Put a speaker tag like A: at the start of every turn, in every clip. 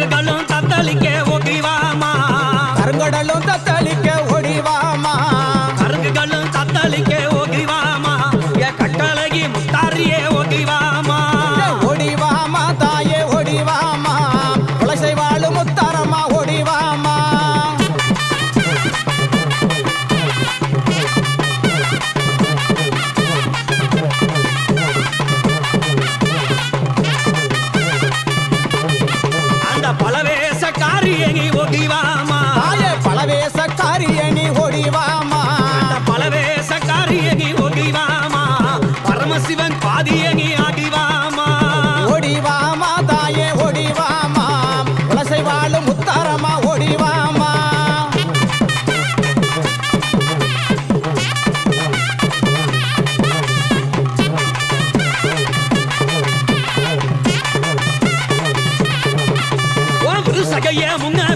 A: I got galante. Sivan பாதிய நீ ஆடிவாமா?
B: ஓடிவாமா தாயே ஓடிவாமா? உலசை வாழும் முத்தாரமா ஓடிவாமா?
A: சகைய முன்ன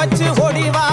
B: வச்சு ஓடிவா.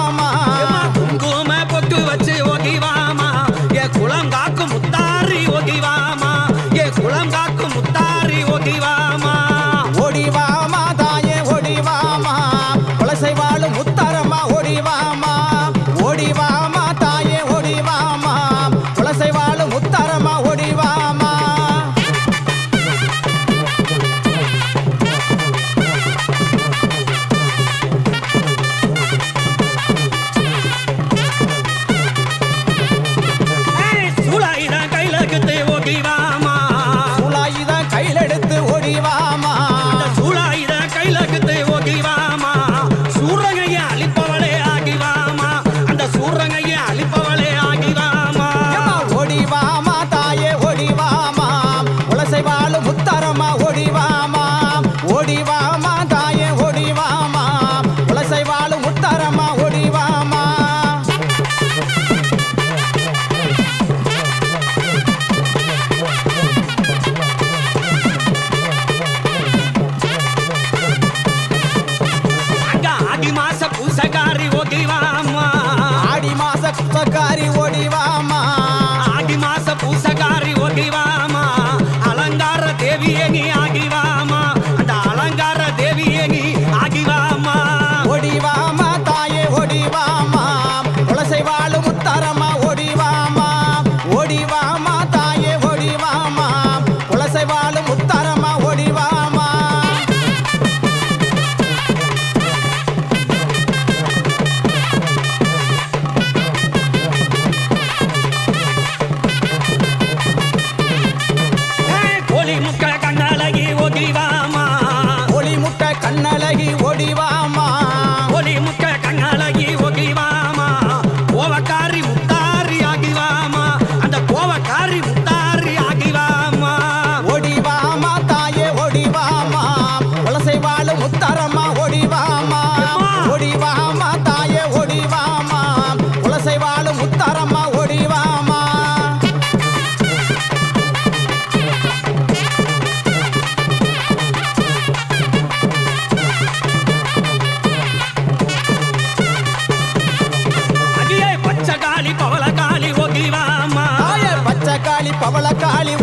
B: பவள காளி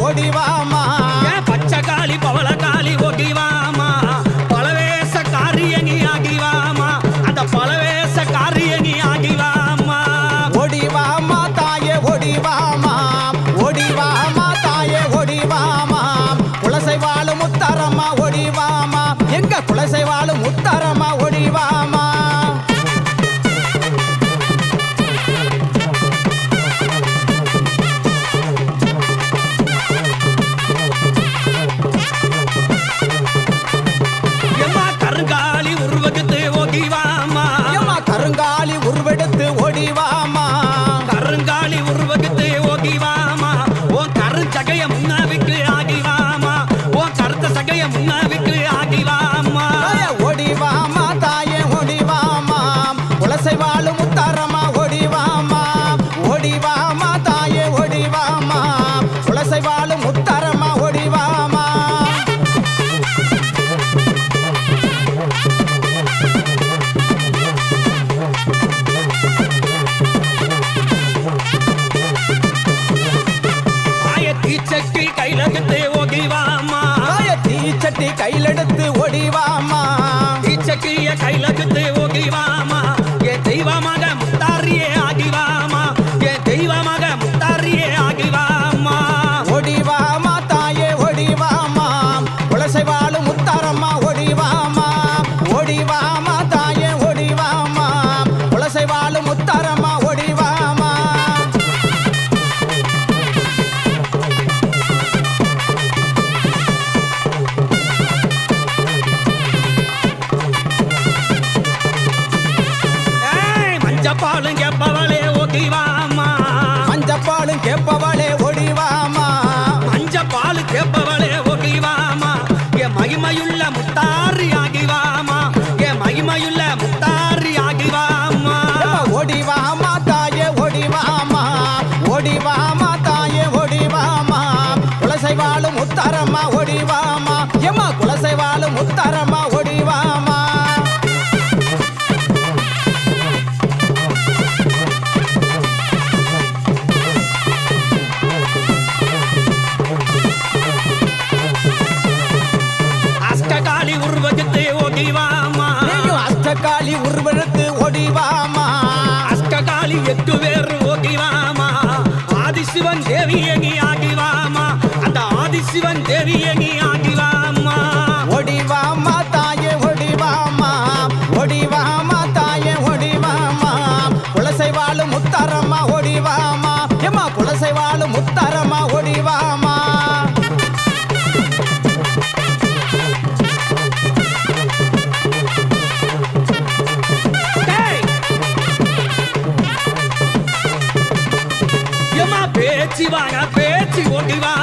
B: கையிலெடுத்து ஒடிவாமா
A: இச்சக்கிய கையிலெடுத்து மஞ்சப்பாலும் கேப்பவளே ஓகேவா அம்மா
B: மஞ்சப்பாலும் கேப்பவளே
A: வாடா பேச்சு ஓட்டிவா?